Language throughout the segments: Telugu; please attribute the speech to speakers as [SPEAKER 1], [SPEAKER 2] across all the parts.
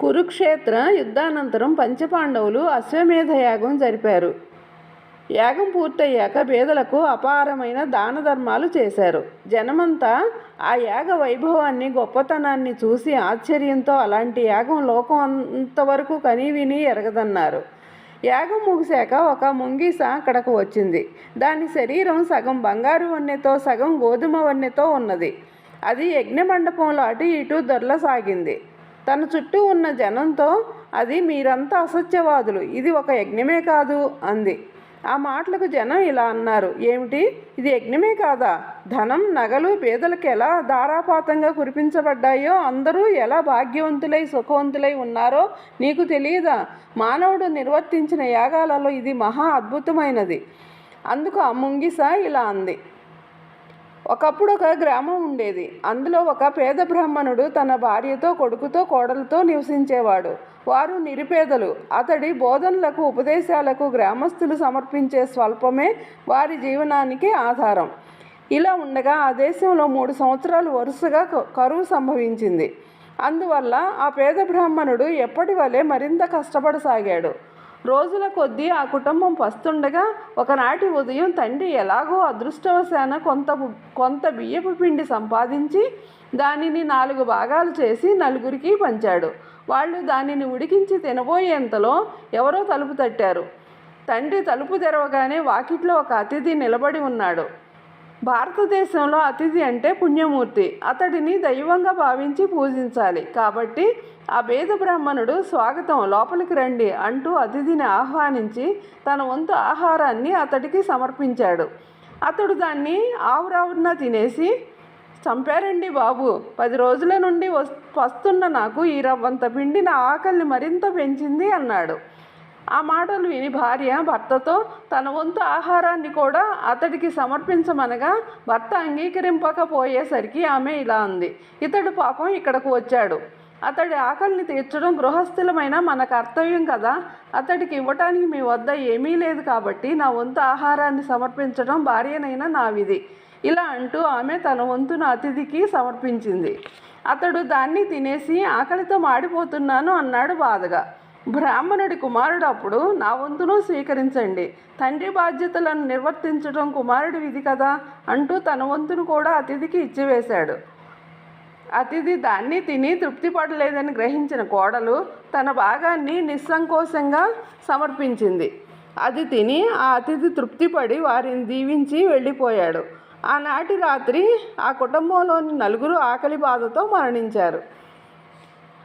[SPEAKER 1] కురుక్షేత్ర యుద్ధానంతరం పంచపాండవులు అశ్వమేధ యాగం జరిపారు. యాగం పూర్తయ్యాక పేదలకు అపారమైన దాన ధర్మాలు చేశారు. జనమంతా ఆ యాగ వైభవాన్ని గొప్పతనాన్ని చూసి ఆశ్చర్యంతో అలాంటి యాగం లోకం అంతవరకు కనీ విని ఎరగదన్నారు. యాగం ముగిశాక ఒక ముంగీస అక్కడకు వచ్చింది. దాని శరీరం సగం బంగారు వన్నెతో సగం గోధుమ వన్నెతో ఉన్నది. అది యజ్ఞమండపంలో అటు ఇటు దొరలసాగింది. తన చుట్టూ ఉన్న జనంతో అది మీరంతా అసత్యవాదులు. ఇది ఒక యజ్ఞమే కాదు అంది. ఆ మాటలకు జనం ఇలా అన్నారు. ఏమిటి? ఇది యజ్ఞమే కాదా? ధనం నగలు పేదలకు ఎలా ధారాపాతంగా కురిపించబడ్డాయో అందరూ ఎలా భాగ్యవంతులై సుఖవంతులై ఉన్నారో నీకు తెలియదా? మానవుడు నిర్వర్తించిన యాగాలలో ఇది మహా అద్భుతమైనది. అందుకు ఆ ముంగిస ఇలా అంది. ఒకప్పుడు ఒక గ్రామం ఉండేది. అందులో ఒక పేద బ్రాహ్మణుడు తన భార్యతో కొడుకుతో కోడలతో నివసించేవాడు. వారు నిరుపేదలు. అతడి బోధనలకు ఉపదేశాలకు గ్రామస్తులు సమర్పించే స్వల్పమే వారి జీవనానికి ఆధారం. ఇలా ఉండగా ఆ దేశంలో మూడు సంవత్సరాలు వరుసగా కరువు సంభవించింది. అందువల్ల ఆ పేద బ్రాహ్మణుడు ఎప్పటి వలె మరింత కష్టపడసాగాడు. రోజుల కొద్దీ ఆ కుటుంబం పస్తుండగా ఒకనాటి ఉదయం తండ్రి ఎలాగో అదృష్టవశాన కొంత కొంత బియ్యపు పిండి సంపాదించి దానిని నాలుగు భాగాలు చేసి నలుగురికి పంచాడు. వాళ్ళు దానిని ఉడికించి తినబోయేంతలో ఎవరో తలుపు తట్టారు. తండ్రి తలుపు తెరవగానే వాకిట్లో ఒక అతిథి నిలబడి ఉన్నాడు. భారతదేశంలో అతిథి అంటే పుణ్యమూర్తి. అతడిని దైవంగా భావించి పూజించాలి. కాబట్టి ఆ వేద బ్రాహ్మణుడు స్వాగతం లోపలికి రండి అంటూ అతిథిని ఆహ్వానించి తన వంతు ఆహారాన్ని అతడికి సమర్పించాడు. అతడు దాన్ని ఆవురావున తినేసి చంపారండి బాబు పది రోజుల నుండి వస్తున్న నాకు ఈ రవ్వంత పిండి నా ఆకలిని మరింత పెంచింది అన్నాడు. ఆ మాటలు విని భార్య భర్తతో తన వంతు ఆహారాన్ని కూడా అతడికి సమర్పించమనగా భర్త అంగీకరింపకపోయేసరికి ఆమె ఇలా అంది. ఇతడు పాపం ఇక్కడకు వచ్చాడు. అతడి ఆకలిని తీర్చడం గృహస్థులమైన మన కర్తవ్యం కదా. అతడికి ఇవ్వటానికి మీ వద్ద ఏమీ లేదు కాబట్టి నా వంతు ఆహారాన్ని సమర్పించడం భార్యనైనా నా విధి ఇలా అంటూ ఆమె తన వంతును అతిథికి సమర్పించింది. అతడు దాన్ని తినేసి ఆకలితో మాడిపోతున్నాను అన్నాడు బాధగా. బ్రాహ్మణుడి కుమారుడు అప్పుడు నా వంతును స్వీకరించండి. తండ్రి బాధ్యతలను నిర్వర్తించడం కుమారుడి విధి కదా అంటూ తన వంతును కూడా అతిథికి ఇచ్చివేశాడు. అతిథి దాన్ని తిని తృప్తి పడలేదని గ్రహించిన కోడలు తన భాగాన్ని నిస్సంకోచంగా సమర్పించింది. అది తిని ఆ అతిథి తృప్తిపడి వారిని దీవించి వెళ్ళిపోయాడు. ఆనాటి రాత్రి ఆ కుటుంబంలోని నలుగురు ఆకలి బాధతో మరణించారు.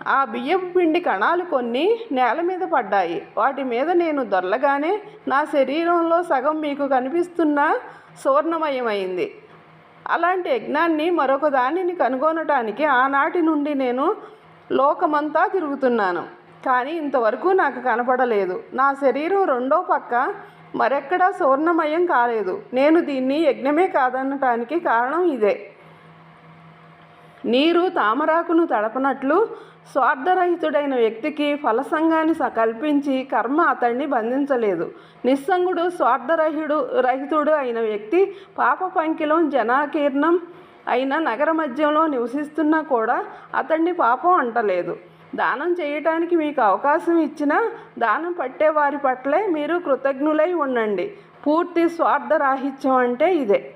[SPEAKER 1] ఆ బియ్యపు పిండి కణాలు కొన్ని నేల మీద పడ్డాయి. వాటి మీద నేను దొర్లగానే నా శరీరంలో సగం మీకు కనిపిస్తున్న సువర్ణమయమైంది. అలాంటి యజ్ఞాన్ని మరొక దానిని కనుగొనటానికి ఆనాటి నుండి నేను లోకమంతా తిరుగుతున్నాను. కానీ ఇంతవరకు నాకు కనపడలేదు. నా శరీరం రెండో పక్క మరెక్కడా సువర్ణమయం కాలేదు. నేను దీన్ని యజ్ఞమే కాదనటానికి కారణం ఇదే. నీరు తామరాకును తడపనట్లు స్వార్థరహితుడైన వ్యక్తికి ఫలసంగాన్ని స- కల్పించి కర్మ అతన్ని బంధించలేదు. నిస్సంగుడు స్వార్థరహిడు రహితుడు అయిన వ్యక్తి పాప పంకిలం జనాకీర్ణం అయిన నగర మధ్యంలో నివసిస్తున్నా కూడా అతన్ని పాపం అంటలేదు. దానం చేయటానికి మీకు అవకాశం ఇచ్చినా దానం పట్టే వారి పట్లే మీరు కృతజ్ఞులై ఉండండి. పూర్తి స్వార్థరాహిత్యం అంటే ఇదే.